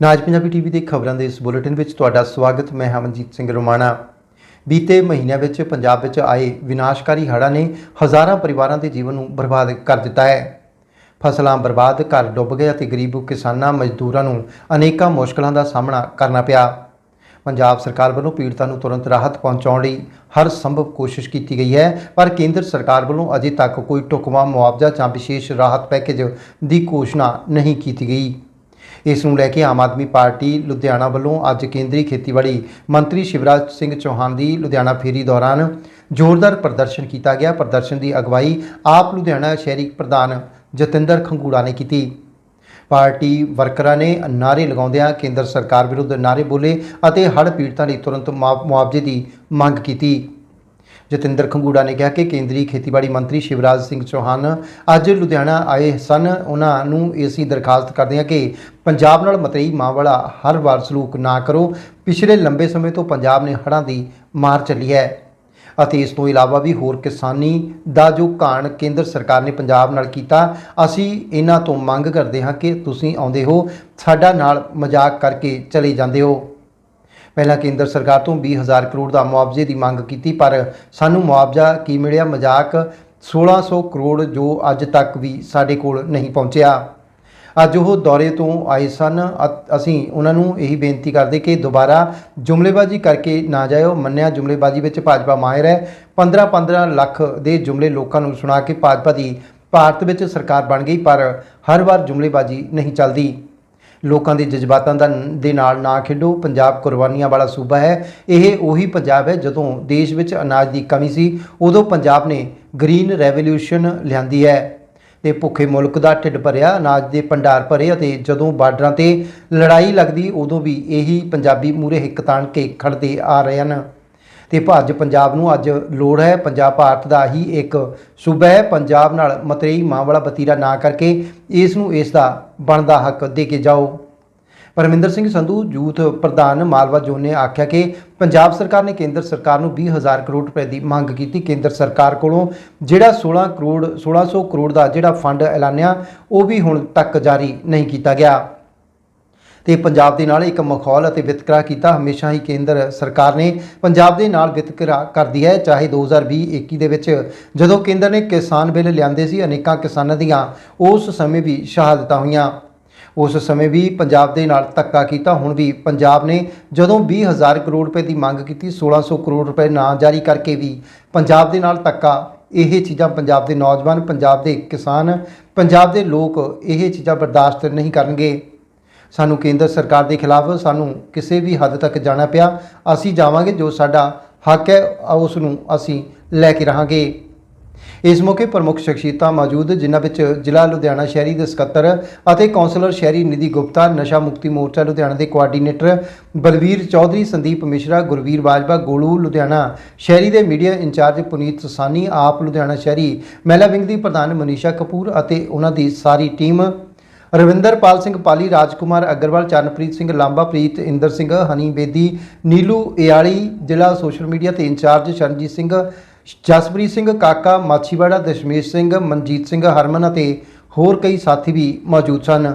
ਨਾਜ Punjabi TV ਦੇ ਖਬਰਾਂ ਦੇ ਇਸ ਬੁਲੇਟਿਨ ਵਿੱਚ ਤੁਹਾਡਾ ਸਵਾਗਤ, ਮੈਂ ਹਮਨਜੀਤ ਸਿੰਘ ਰੋਮਾਣਾ। ਬੀਤੇ ਮਹੀਨਿਆਂ ਵਿੱਚ ਪੰਜਾਬ ਵਿੱਚ ਆਏ ਵਿਨਾਸ਼ਕਾਰੀ ਹੜ੍ਹਾਂ ਨੇ ਹਜ਼ਾਰਾਂ ਪਰਿਵਾਰਾਂ ਦੇ ਜੀਵਨ ਨੂੰ ਬਰਬਾਦ ਕਰ ਦਿੱਤਾ ਹੈ। ਫਸਲਾਂ ਬਰਬਾਦ, ਘਰ ਡੁੱਬ ਗਏ ਅਤੇ ਗਰੀਬ ਕਿਸਾਨਾਂ, ਮਜ਼ਦੂਰਾਂ ਨੂੰ ਅਨੇਕਾਂ ਮੁਸ਼ਕਲਾਂ ਦਾ ਸਾਹਮਣਾ ਕਰਨਾ ਪਿਆ। ਪੰਜਾਬ ਸਰਕਾਰ ਵੱਲੋਂ ਪੀੜਤਾਂ ਨੂੰ ਤੁਰੰਤ ਰਾਹਤ ਪਹੁੰਚਾਉਣ ਲਈ ਹਰ ਸੰਭਵ ਕੋਸ਼ਿਸ਼ ਕੀਤੀ ਗਈ ਹੈ, ਪਰ ਕੇਂਦਰ ਸਰਕਾਰ ਵੱਲੋਂ ਅਜੇ ਤੱਕ ਕੋਈ ਢੁਕਵਾਂ ਮੁਆਵਜ਼ਾ ਜਾਂ ਵਿਸ਼ੇਸ਼ ਰਾਹਤ ਪੈਕੇਜ ਦੀ ਘੋਸ਼ਣਾ ਨਹੀਂ ਕੀਤੀ ਗਈ। ਇਸ ਨੂੰ ਲੈ ਕੇ ਆਮ ਆਦਮੀ ਪਾਰਟੀ ਲੁਧਿਆਣਾ ਵੱਲੋਂ ਅੱਜ ਕੇਂਦਰੀ ਖੇਤੀਬਾੜੀ ਮੰਤਰੀ ਸ਼ਿਵਰਾਜ ਸਿੰਘ ਚੌਹਾਨ ਦੀ ਲੁਧਿਆਣਾ ਫੇਰੀ ਦੌਰਾਨ ਜ਼ੋਰਦਾਰ ਪ੍ਰਦਰਸ਼ਨ ਕੀਤਾ ਗਿਆ। ਪ੍ਰਦਰਸ਼ਨ ਦੀ ਅਗਵਾਈ ਆਪ ਲੁਧਿਆਣਾ ਸ਼ਹਿਰੀ ਪ੍ਰਧਾਨ ਜਤਿੰਦਰ ਖੰਗੂੜਾ ਨੇ ਕੀਤੀ। ਪਾਰਟੀ ਵਰਕਰਾਂ ਨੇ ਨਾਰੇ ਲਗਾਉਂਦਿਆਂ ਕੇਂਦਰ ਸਰਕਾਰ ਵਿਰੁੱਧ ਨਾਰੇ ਬੋਲੇ ਅਤੇ ਹੜ੍ਹ ਪੀੜਤਾਂ ਲਈ ਤੁਰੰਤ ਮੁਆ- ਮੁਆਵਜ਼ੇ ਦੀ ਮੰਗ ਕੀਤੀ। ਜਤਿੰਦਰ ਖੰਗੂੜਾ ਨੇ ਕਿਹਾ ਕਿ ਕੇਂਦਰੀ ਖੇਤੀਬਾੜੀ ਮੰਤਰੀ ਸ਼ਿਵਰਾਜ ਸਿੰਘ ਚੌਹਾਨ ਅੱਜ ਲੁਧਿਆਣਾ ਆਏ ਸਨ। ਉਹਨਾਂ ਨੂੰ ਅਸੀਂ ਦਰਖਾਸਤ ਕਰਦੇ ਹਾਂ ਕਿ ਪੰਜਾਬ ਨਾਲ ਮਤਰੇਈ ਮਾਂ ਵਾਲਾ ਹਰ ਵਾਰ ਸਲੂਕ ਨਾ ਕਰੋ। ਪਿਛਲੇ ਲੰਬੇ ਸਮੇਂ ਤੋਂ ਪੰਜਾਬ ਨੇ ਹੜ੍ਹਾਂ ਦੀ ਮਾਰ ਚੱਲੀ ਹੈ। ਅਤੇ ਇਸ ਤੋਂ ਇਲਾਵਾ ਵੀ ਹੋਰ ਕਿਸਾਨੀ ਦਾ ਜੋ ਕਾਣ ਕੇਂਦਰ ਸਰਕਾਰ ਨੇ ਪੰਜਾਬ ਨਾਲ ਕੀਤਾ, ਅਸੀਂ ਇਹਨਾਂ ਤੋਂ ਮੰਗ ਕਰਦੇ ਹਾਂ ਕਿ ਤੁਸੀਂ ਆਉਂਦੇ ਹੋ, ਸਾਡਾ ਨਾਲ ਮਜ਼ਾਕ ਕਰਕੇ ਚਲੇ ਜਾਂਦੇ ਹੋ। ਪਹਿਲਾਂ ਕੇਂਦਰ ਸਰਕਾਰ ਤੋਂ 20000 ਕਰੋੜ ਦਾ ਮੁਆਵਜ਼ੇ ਦੀ ਮੰਗ ਕੀਤੀ, ਪਰ ਸਾਨੂੰ ਮੁਆਵਜ਼ਾ ਕੀ ਮਿਲਿਆ? ਮਜ਼ਾਕ 1600 ਕਰੋੜ ਜੋ ਅੱਜ ਤੱਕ ਵੀ ਸਾਡੇ ਕੋਲ ਨਹੀਂ ਪਹੁੰਚਿਆ। ਅੱਜ ਉਹ ਦੌਰੇ ਤੋਂ ਆਏ ਸਨ। ਅ- ਅਸੀਂ ਉਹਨਾਂ ਨੂੰ ਇਹੀ ਬੇਨਤੀ ਕਰਦੇ ਕਿ ਦੁਬਾਰਾ ਜੁਮਲੇਬਾਜ਼ੀ ਕਰਕੇ ਨਾ ਜਾਇਓ। ਮੰਨਿਆ ਜੁਮਲੇਬਾਜ਼ੀ ਵਿੱਚ ਭਾਜਪਾ ਮਾਹਿਰ ਹੈ। 15-15 ਲੱਖ ਦੇ ਜੁਮਲੇ ਲੋਕਾਂ ਨੂੰ ਸੁਣਾ ਕੇ ਭਾਜਪਾ ਦੀ ਭਾਰਤ ਵਿੱਚ ਸਰਕਾਰ ਬਣ ਗਈ, ਪਰ ਹਰ ਵਾਰ ਜੁਮਲੇਬਾਜ਼ੀ ਨਹੀਂ ਚੱਲਦੀ। ਲੋਕਾਂ ਦੇ ਜਜ਼ਬਾਤਾਂ ਦਾ ਦੇ ਨਾਲ ਨਾ ਖੇਡੋ। ਪੰਜਾਬ ਕੁਰਬਾਨੀਆਂ ਵਾਲਾ ਸੂਬਾ ਹੈ। ਇਹ ਉਹੀ ਪੰਜਾਬ ਹੈ ਜਦੋਂ ਦੇਸ਼ ਵਿੱਚ ਅਨਾਜ ਦੀ ਕਮੀ ਸੀ, ਉਦੋਂ ਪੰਜਾਬ ਨੇ ਗ੍ਰੀਨ ਰੈਵੋਲੂਸ਼ਨ ਲਿਆਂਦੀ ਹੈ ਤੇ ਭੁੱਖੇ ਮੁਲਕ ਦਾ ਢਿੱਡ ਭਰਿਆ, ਅਨਾਜ ਦੇ ਭੰਡਾਰ ਭਰੇ ਅਤੇ ਜਦੋਂ ਬਾਰਡਰਾਂ ਤੇ ਲੜਾਈ ਲੱਗਦੀ, ਉਦੋਂ ਵੀ ਇਹੀ ਪੰਜਾਬੀ ਮੂਰੇ ਹਿੱਕ ਤਾਣ ਕੇ ਖੜਦੇ ਆ ਰਹੇ ਹਨ। ਤੇ ਭੱਜ ਪੰਜਾਬ ਨੂੰ ਅੱਜ ਲੋੜ ਹੈ। ਪੰਜਾਬ ਭਾਰਤ ਦਾ ਹੀ ਇੱਕ ਸੂਬਾ ਹੈ। ਪੰਜਾਬ ਨਾਲ ਮਤਰੇਈ ਮਾਂ ਵਾਲਾ ਬਤੀਰਾ ਨਾ ਕਰਕੇ ਇਸ ਨੂੰ ਇਸ ਦਾ ਬਣਦਾ ਹੱਕ ਦੇ ਕੇ ਜਾਓ। ਪਰਮਿੰਦਰ ਸਿੰਘ ਸੰਧੂ ਯੂਥ ਪ੍ਰਧਾਨ ਮਾਲਵਾ ਜ਼ੋਨ ਨੇ ਆਖਿਆ ਕਿ ਪੰਜਾਬ ਸਰਕਾਰ ਨੇ ਕੇਂਦਰ ਸਰਕਾਰ ਨੂੰ 20000 ਕਰੋੜ ਰੁਪਏ ਦੀ ਮੰਗ ਕੀਤੀ। ਕੇਂਦਰ ਸਰਕਾਰ ਕੋਲੋਂ ਜਿਹੜਾ 16 ਕਰੋੜ 1600 ਕਰੋੜ ਦਾ ਜਿਹੜਾ ਫੰਡ ਐਲਾਨਿਆ, ਉਹ ਵੀ ਹੁਣ ਤੱਕ ਜਾਰੀ ਨਹੀਂ ਕੀਤਾ ਗਿਆ। ਤੇ ਪੰਜਾਬ ਦੇ ਨਾਲ ਇੱਕ ਮਖੌਲ ਅਤੇ ਵਿਤਕਰਾ ਕੀਤਾ ਹਮੇਸ਼ਾ ਹੀ ਕੇਂਦਰ ਸਰਕਾਰ ਨੇ। ਪੰਜਾਬ ਦੇ ਨਾਲ ਵਿਤਕਰਾ ਕਰਦੀ ਹੈ, ਚਾਹੇ 2020-21 ਦੇ ਵਿੱਚ। ਜਦੋਂ ਕੇਂਦਰ ਨੇ ਕਿਸਾਨ ਬਿੱਲ ਲਿਆਂਦੇ ਸੀ, ਅਨੇਕਾਂ ਕਿਸਾਨਾਂ ਦੀਆਂ ਉਸ ਸਮੇਂ ਵੀ ਸ਼ਹਾਦਤਾਂ ਹੋਈਆਂ। ਉਸ ਸਮੇਂ ਵੀ ਪੰਜਾਬ ਦੇ ਨਾਲ ਧੱਕਾ ਕੀਤਾ, ਹੁਣ ਵੀ ਪੰਜਾਬ ਨੇ ਜਦੋਂ 20000 ਕਰੋੜ ਰੁਪਏ ਦੀ ਮੰਗ ਕੀਤੀ 1600 ਕਰੋੜ ਰੁਪਏ ਨਾ ਜਾਰੀ ਕਰਕੇ ਵੀ ਪੰਜਾਬ ਦੇ ਨਾਲ ਧੱਕਾ। ਇਹ ਚੀਜ਼ਾਂ ਪੰਜਾਬ ਦੇ ਨੌਜਵਾਨ, ਪੰਜਾਬ ਦੇ ਕਿਸਾਨ, ਪੰਜਾਬ ਦੇ ਲੋਕ ਇਹ ਚੀਜ਼ਾਂ ਬਰਦਾਸ਼ਤ ਨਹੀਂ ਕਰਨਗੇ। ਸਾਨੂੰ ਕੇਂਦਰ ਸਰਕਾਰ ਦੇ ਖਿਲਾਫ ਸਾਨੂੰ ਕਿਸੇ ਵੀ ਹੱਦ ਤੱਕ ਜਾਣਾ ਪਿਆ। ਅਸੀਂ ਜਾਵਾਂਗੇ, ਜੋ ਸਾਡਾ ਹੱਕ ਹੈ ਉਸ ਨੂੰ ਅਸੀਂ ਲੈ ਕੇ ਰਹਾਂਗੇ। ਇਸ ਮੌਕੇ ਪ੍ਰਮੁੱਖ ਸ਼ਖਸੀਅਤਾਂ ਮੌਜੂਦ, ਜਿਨ੍ਹਾਂ ਵਿੱਚ ਜ਼ਿਲ੍ਹਾ ਲੁਧਿਆਣਾ ਸ਼ਹਿਰੀ ਦੇ ਸਕੱਤਰ ਅਤੇ ਕੌਂਸਲਰ ਸ਼ਹਿਰੀ ਨਿਧੀ ਗੁਪਤਾ, ਨਸ਼ਾ ਮੁਕਤੀ ਮੋਰਚਾ ਲੁਧਿਆਣਾ ਦੇ ਕੋਆਰਡੀਨੇਟਰ ਬਲਵੀਰ ਚੌਧਰੀ, ਸੰਦੀਪ ਮਿਸ਼ਰਾ, ਗੁਰਵੀਰ ਬਾਜਵਾ ਗੋਲੂ ਲੁਧਿਆਣਾ ਸ਼ਹਿਰੀ ਦੇ ਮੀਡੀਆ ਇੰਚਾਰਜ ਪੁਨੀਤ ਸਾਨੀ ਆਪ ਲੁਧਿਆਣਾ ਸ਼ਹਿਰੀ ਮਹਿਲਾ ਵਿੰਗ ਦੀ ਪ੍ਰਧਾਨ ਮਨੀਸ਼ਾ ਕਪੂਰ ਅਤੇ ਉਹਨਾਂ ਦੀ ਸਾਰੀ ਟੀਮ ਰਵਿੰਦਰਪਾਲ ਸਿੰਘ ਪਾਲੀ, ਰਾਜਕੁਮਾਰ ਅਗਰਵਾਲ, ਚਰਨਪ੍ਰੀਤ ਸਿੰਘ ਲਾਂਬਾਪ੍ਰੀਤ ਇੰਦਰ ਸਿੰਘ, ਹਨੀ ਬੇਦੀ, ਨੀਲੂ ਇਆਲੀ, ਜ਼ਿਲ੍ਹਾ ਸੋਸ਼ਲ ਮੀਡੀਆ ਤੇ ਇੰਚਾਰਜ ਸ਼ਰਨਜੀਤ ਸਿੰਘ, ਜਸਪ੍ਰੀਤ ਸਿੰਘ ਕਾਕਾ, ਮਾਛੀਵਾੜਾ ਦਸ਼ਮੇਸ਼ ਸਿੰਘ, ਮਨਜੀਤ ਸਿੰਘ ਹਰਮਨ ਅਤੇ ਹੋਰ ਕਈ ਸਾਥੀ ਵੀ ਮੌਜੂਦ ਸਨ।